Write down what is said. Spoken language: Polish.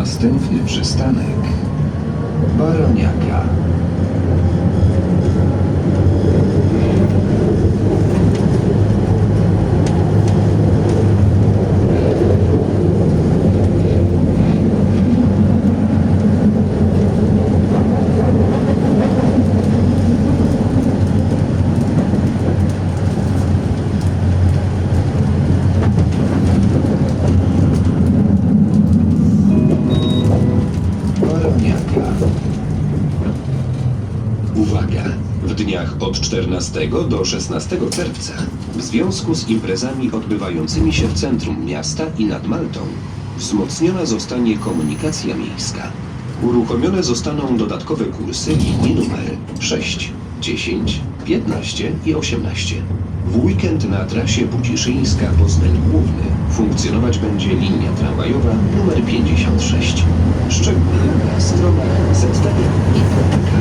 Następny przystanek Baroniaka. Baroniaka. Uwaga! W dniach od 14 do 16 czerwca, w związku z imprezami odbywającymi się w centrum miasta i nad Maltą, wzmocniona zostanie komunikacja miejska. Uruchomione zostaną dodatkowe kursy linii numer 6, 10, 15 i 18. W weekend na trasie Budziszyńska-Poznań Główny funkcjonować będzie linia tramwajowa numer 56.